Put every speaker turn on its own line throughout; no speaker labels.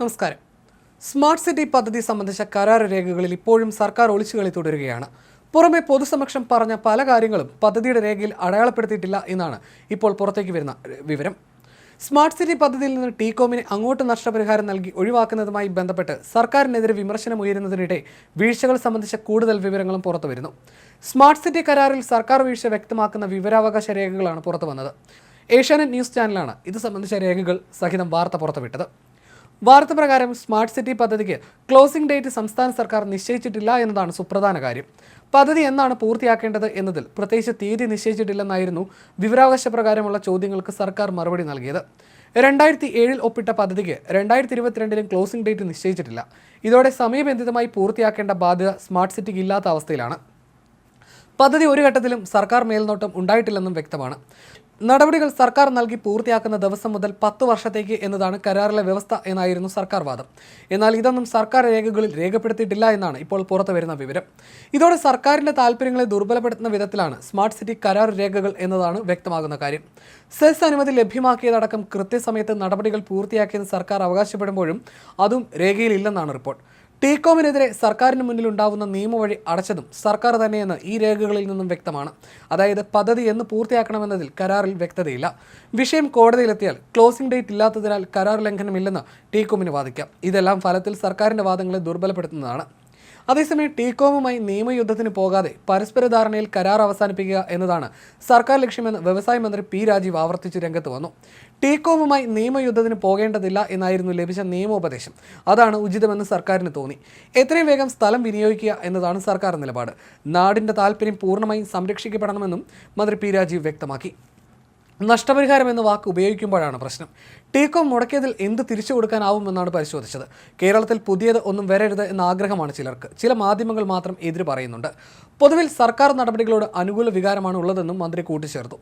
നമസ്കാരം. Smart city പദ്ധതി സംബന്ധിച്ച കരാർ രേഖകളിൽ ഇപ്പോഴും സർക്കാർ ഒളിച്ചുകളി തുടരുകയാണ്. പുറമെ പൊതുസമക്ഷം പറഞ്ഞ പല കാര്യങ്ങളും പദ്ധതിയുടെ രേഖയിൽ അടയാളപ്പെടുത്തിയിട്ടില്ല എന്നാണ് ഇപ്പോൾ പുറത്തേക്ക് വരുന്ന വിവരം. സ്മാർട്ട് സിറ്റി പദ്ധതിയിൽ നിന്ന് ടീകോമിന് അങ്ങോട്ട് നഷ്ടപരിഹാരം നൽകി ഒഴിവാക്കുന്നതുമായി ബന്ധപ്പെട്ട് സർക്കാരിനെതിരെ വിമർശനം ഉയരുന്നതിനിടെ വീഴ്ചകൾ സംബന്ധിച്ച കൂടുതൽ വിവരങ്ങളും പുറത്തു വരുന്നു. സ്മാർട്ട് സിറ്റി കരാറിൽ സർക്കാർ വീഴ്ച വ്യക്തമാക്കുന്ന വിവരാവകാശ രേഖകളാണ് പുറത്തു വന്നത്. ഏഷ്യാനെറ്റ് ന്യൂസ് ചാനലാണ് ഇത് സംബന്ധിച്ച രേഖകൾ സഹിതം വാർത്ത പുറത്തുവിട്ടത്. വാർത്ത പ്രകാരം സ്മാർട്ട് സിറ്റി പദ്ധതിക്ക് ക്ലോസിംഗ് ഡേറ്റ് സംസ്ഥാന സർക്കാർ നിശ്ചയിച്ചിട്ടില്ല എന്നതാണ് സുപ്രധാന കാര്യം. പദ്ധതി എന്നാണ് പൂർത്തിയാക്കേണ്ടത് എന്നതിൽ പ്രത്യേകിച്ച് തീയതി നിശ്ചയിച്ചിട്ടില്ലെന്നായിരുന്നു വിവരാവകാശ പ്രകാരമുള്ള ചോദ്യങ്ങൾക്ക് സർക്കാർ മറുപടി നൽകിയത്. രണ്ടായിരത്തി ഏഴിൽ ഒപ്പിട്ട പദ്ധതിക്ക് രണ്ടായിരത്തി ഇരുപത്തിരണ്ടിലും ക്ലോസിംഗ് ഡേറ്റ് നിശ്ചയിച്ചിട്ടില്ല. ഇതോടെ സമയബന്ധിതമായി പൂർത്തിയാക്കേണ്ട ബാധ്യത സ്മാർട്ട് സിറ്റിക്ക് ഇല്ലാത്ത അവസ്ഥയിലാണ്. പദ്ധതി ഒരു ഘട്ടത്തിലും സർക്കാർ മേൽനോട്ടം ഉണ്ടായിട്ടില്ലെന്നും വ്യക്തമാണ്. നടപടികൾ സർക്കാർ നൽകി പൂർത്തിയാക്കുന്ന ദിവസം മുതൽ പത്ത് വർഷത്തേക്ക് എന്നതാണ് കരാറിലെ വ്യവസ്ഥ എന്നായിരുന്നു സർക്കാർ വാദം. എന്നാൽ ഇതൊന്നും സർക്കാർ രേഖകളിൽ രേഖപ്പെടുത്തിയിട്ടില്ല എന്നാണ് ഇപ്പോൾ പുറത്തു വരുന്ന വിവരം. ഇതോടെ സർക്കാരിന്റെ താല്പര്യങ്ങളെ ദുർബലപ്പെടുത്തുന്ന വിധത്തിലാണ് സ്മാർട്ട് സിറ്റി കരാർ രേഖകൾ എന്നതാണ് വ്യക്തമാകുന്ന കാര്യം. സെസ് അനുമതി ലഭ്യമാക്കിയതടക്കം കൃത്യസമയത്ത് നടപടികൾ പൂർത്തിയാക്കിയെന്ന് സർക്കാർ അവകാശപ്പെടുമ്പോഴും അതും രേഖയിലില്ലെന്നാണ് റിപ്പോർട്ട്. ടീകോമിനെതിരെ സർക്കാരിന് മുന്നിൽ ഉണ്ടാവുന്ന നിയമവഴി അടച്ചതും സർക്കാർ തന്നെയെന്ന് ഈ രേഖകളിൽ നിന്നും വ്യക്തമാണ്. അതായത് പദ്ധതി എന്ന് പൂർത്തിയാക്കണമെന്നതിൽ കരാറിൽ വ്യക്തതയില്ല. വിഷയം കോടതിയിലെത്തിയാൽ ക്ലോസിംഗ് ഡേറ്റ് ഇല്ലാത്തതിനാൽ കരാർ ലംഘനമില്ലെന്ന് ടീകോമിന് വാദിക്കാം. ഇതെല്ലാം ഫലത്തിൽ സർക്കാരിന്റെ വാദങ്ങളെ ദുർബലപ്പെടുത്തുന്നതാണ്. അതേസമയം ടീകോമുമായി നിയമയുദ്ധത്തിന് പോകാതെ പരസ്പര ധാരണയിൽ കരാർ അവസാനിപ്പിക്കുക എന്നതാണ് സർക്കാർ ലക്ഷ്യമെന്ന് വ്യവസായ മന്ത്രി പി രാജീവ് ആവർത്തിച്ച് രംഗത്ത് വന്നു. ടീകോമുമായി നിയമയുദ്ധത്തിന് പോകേണ്ടതില്ല എന്നായിരുന്നു ലഭിച്ച നിയമോപദേശം. അതാണ് ഉചിതമെന്ന് സർക്കാരിന് തോന്നി. എത്രയും വേഗം സ്ഥലം വിനിയോഗിക്കുക എന്നതാണ് സർക്കാർ നിലപാട്. നാടിന്റെ താല്പര്യം പൂർണമായും സംരക്ഷിക്കപ്പെടണമെന്നും മന്ത്രി പി രാജീവ് വ്യക്തമാക്കി. നഷ്ടപരിഹാരം എന്ന വാക്ക് ഉപയോഗിക്കുമ്പോഴാണ് പ്രശ്നം. ടീകോം മുടക്കിയതിൽ എന്ത് തിരിച്ചു കൊടുക്കാനാവുമെന്നാണ് പരിശോധിച്ചത്. കേരളത്തിൽ പുതിയത് ഒന്നും വരരുത് എന്ന ആഗ്രഹമാണ് ചിലർക്ക്. ചില മാധ്യമങ്ങൾ മാത്രം എതിര് പറയുന്നുണ്ട്. പൊതുവിൽ സർക്കാർ നടപടികളോട് അനുകൂല വികാരമാണ് ഉള്ളതെന്നും മന്ത്രി കൂട്ടിച്ചേർത്തു.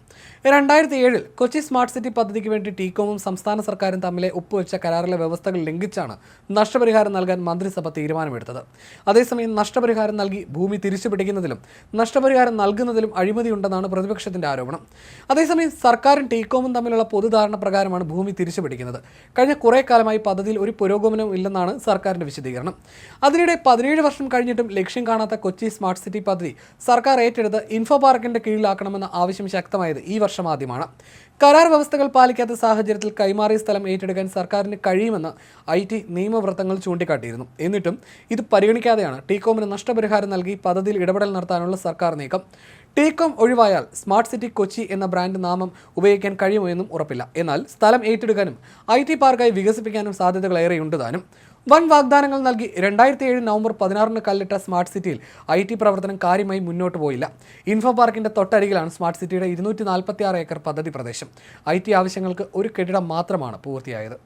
രണ്ടായിരത്തി ഏഴിൽ കൊച്ചി സ്മാർട്ട് സിറ്റി പദ്ധതിക്ക് വേണ്ടി ടീക്കോമും സംസ്ഥാന സർക്കാരും തമ്മിലെ ഒപ്പുവെച്ച കരാറിലെ വ്യവസ്ഥകൾ ലംഘിച്ചാണ് നഷ്ടപരിഹാരം നൽകാൻ മന്ത്രിസഭ തീരുമാനമെടുത്തത്. അതേസമയം നഷ്ടപരിഹാരം നൽകി ഭൂമി തിരിച്ചുപിടിക്കുന്നതിലും നഷ്ടപരിഹാരം നൽകുന്നതിലും അഴിമതിയുണ്ടെന്നാണ് പ്രതിപക്ഷത്തിന്റെ ആരോപണം. അതേസമയം സർക്കാരും ടീകോമും തമ്മിലുള്ള പൊതുധാരണ പ്രകാരമാണ് ഭൂമി തിരിച്ചു പിടിക്കുന്നത് കഴിഞ്ഞ കുറേ കാലമായി പദ്ധതിയിൽ ഒരു പുരോഗമനവും ഇല്ലെന്നാണ് സർക്കാരിന്റെ വിശദീകരണം. അതിനിടെ പതിനേഴ് വർഷം കഴിഞ്ഞിട്ടും ലക്ഷ്യം കാണാത്ത കൊച്ചി സ്മാർട്ട് സിറ്റി പദ്ധതി സർക്കാർ ഏറ്റെടുത്ത് ഇൻഫോ പാർക്കിന്റെ കീഴിലാക്കണമെന്ന ആവശ്യം ശക്തമായത് ഈ വർഷം ആദ്യമാണ്. കരാർ വ്യവസ്ഥകൾ പാലിക്കാത്ത സാഹചര്യത്തിൽ കൈമാറിയ സ്ഥലം ഏറ്റെടുക്കാൻ സർക്കാരിന് കഴിയുമെന്ന് ഐ ടി നിയമവൃത്തങ്ങൾ ചൂണ്ടിക്കാട്ടിയിരുന്നു. എന്നിട്ടും ഇത് പരിഗണിക്കാതെയാണ് ടീകോമിന് നഷ്ടപരിഹാരം നൽകി പദ്ധതിയിൽ ഇടപെടൽ നടത്താനുള്ള സർക്കാർ നീക്കം. ടീകോം ഒഴിവായാൽ സ്മാർട്ട് സിറ്റി കൊച്ചി എന്ന ബ്രാൻഡ് നാമം ഉപയോഗിക്കാൻ കഴിയുമോ എന്നും ഉറപ്പില്ല. എന്നാൽ സ്ഥലം ഏറ്റെടുക്കാനും ഐ ടി പാർക്കായി വികസിപ്പിക്കാനും സാധ്യതകൾ ഏറെയുണ്ട് താനും വൻ വാഗ്ദാനങ്ങൾ നൽകി രണ്ടായിരത്തി ഏഴ് നവംബർ പതിനാറിന് കല്ലിട്ട സ്മാർട്ട് സിറ്റിയിൽ ഐ ടി പ്രവർത്തനം കാര്യമായി മുന്നോട്ട് പോയില്ല. ഇൻഫോ പാർക്കിന്റെ തൊട്ടരികിലാണ് സ്മാർട്ട് സിറ്റിയുടെ ഇരുന്നൂറ്റി നാൽപ്പത്തി ഏക്കർ പദ്ധതി പ്രദേശം. ഐ ടി ആവശ്യങ്ങൾക്ക് ഒരു കെട്ടിടം മാത്രമാണ് പൂർത്തിയായത്.